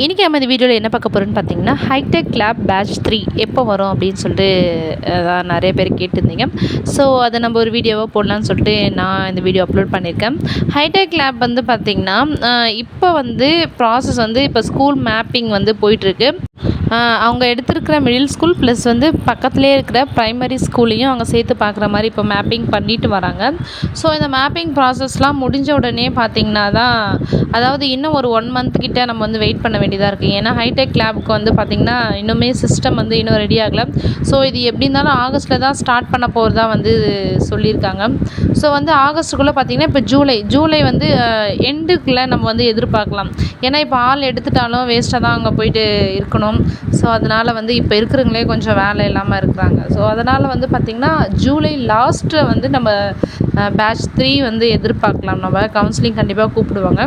இன்றைக்கி நம்ம இந்த வீடியோவில் என்ன பார்க்க போகிறோன்னு பார்த்தீங்கன்னா ஹைடெக் லேப் பேட்ச் த்ரீ எப்போ வரும் அப்படின்னு சொல்லிட்டு அதான் நிறைய பேர் கேட்டிருந்தீங்க. ஸோ அதை நம்ம ஒரு வீடியோவாக போடலான்னு சொல்லிட்டு நான் இந்த வீடியோ அப்லோட் பண்ணியிருக்கேன். ஹைடெக் லேப் வந்து பார்த்திங்கன்னா இப்போ வந்து ப்ராசஸ் வந்து இப்போ ஸ்கூல் மேப்பிங் வந்து போயிட்டுருக்கு. அவங்க எடுத்திருக்கிற மிடில் ஸ்கூல் ப்ளஸ் வந்து பக்கத்துலேயே இருக்கிற ப்ரைமரி ஸ்கூலையும் அவங்க சேர்த்து பார்க்குற மாதிரி இப்போ மேப்பிங் பண்ணிட்டு வராங்க. ஸோ இந்த மேப்பிங் ப்ராசஸ்லாம் முடிஞ்ச உடனே பார்த்திங்கன்னா தான் அதாவது இன்னும் ஒரு ஒன் மந்த் கிட்டே நம்ம வந்து வெயிட் பண்ண வேண்டியதாக இருக்குது ஏன்னா ஹைடெக் லேபுக்கு வந்து பார்த்திங்கன்னா இன்னுமே சிஸ்டம் வந்து இன்னும் ரெடி ஆகலை. ஸோ இது எப்படி இருந்தாலும் ஆகஸ்ட்டில் தான் ஸ்டார்ட் பண்ண போகிறதா வந்து சொல்லியிருக்காங்க. ஸோ வந்து ஆகஸ்ட்டுக்குள்ளே பார்த்திங்கன்னா இப்போ ஜூலை ஜூலை வந்து எண்டுக்குள்ளே நம்ம வந்து எதிர்பார்க்கலாம். ஏன்னா இப்போ ஆள் எடுத்துட்டாலும் வேஸ்ட்டாக தான் அங்கே போயிட்டு இருக்கணும். ஸோ அதனால் வந்து இப்போ இருக்கிறவங்களே கொஞ்சம் வேலை இல்லாமல் இருக்கிறாங்க. ஸோ அதனால் வந்து பார்த்திங்கன்னா ஜூலை லாஸ்ட்டில் வந்து நம்ம பேட்ச் த்ரீ வந்து எதிர்பார்க்கலாம். நம்ம கவுன்சிலிங் கண்டிப்பாக கூப்பிடுவாங்க.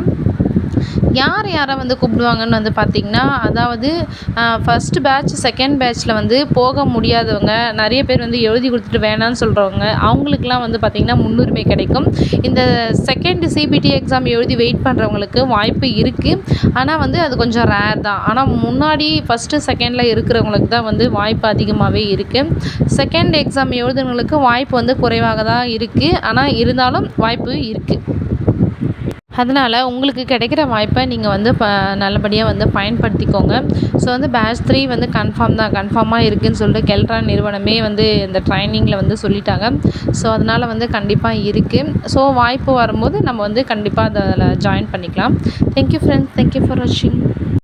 யார் யாரை வந்து கூப்பிடுவாங்கன்னு வந்து பார்த்திங்கன்னா அதாவது ஃபஸ்ட்டு பேட்ச் செகண்ட் பேட்ச்சில் வந்து போக முடியாதவங்க நிறைய பேர் வந்து எழுதி கொடுத்துட்டு வேணான்னு சொல்கிறவங்க அவங்களுக்குலாம் வந்து பார்த்திங்கன்னா முன்னுரிமை கிடைக்கும். இந்த செகண்ட் சிபிடி எக்ஸாம் எழுதி வெயிட் பண்ணுறவங்களுக்கு வாய்ப்பு இருக்குது ஆனால் வந்து அது கொஞ்சம் ரேர் தான். ஆனால் முன்னாடி ஃபஸ்ட்டு செகண்டில் இருக்கிறவங்களுக்கு தான் வந்து வாய்ப்பு அதிகமாகவே இருக்குது செகண்ட் எக்ஸாம் எழுதுனவங்களுக்கு வாய்ப்பு வந்து குறைவாக தான் இருக்குது ஆனால் இருந்தாலும் வாய்ப்பு இருக்குது அதனால் உங்களுக்கு கிடைக்கிற வாய்ப்பை நீங்கள் வந்து ப நல்லபடியாக வந்து பயன்படுத்திக்கோங்க. ஸோ வந்து பேட்ச் த்ரீ வந்து கன்ஃபார்ம் தான். கன்ஃபார்மாக இருக்குதுன்னு சொல்லிட்டு கெல்ட்ரான் நிறுவனமே வந்து இந்த ட்ரைனிங்கில் வந்து சொல்லிட்டாங்க. ஸோ அதனால் வந்து கண்டிப்பாக இருக்குது ஸோ வாய்ப்பு வரும்போது நம்ம வந்து கண்டிப்பாக அதில் ஜாயின் பண்ணிக்கலாம். தேங்க்யூ ஃப்ரெண்ட்ஸ் தேங்க்யூ ஃபார் வாட்சிங்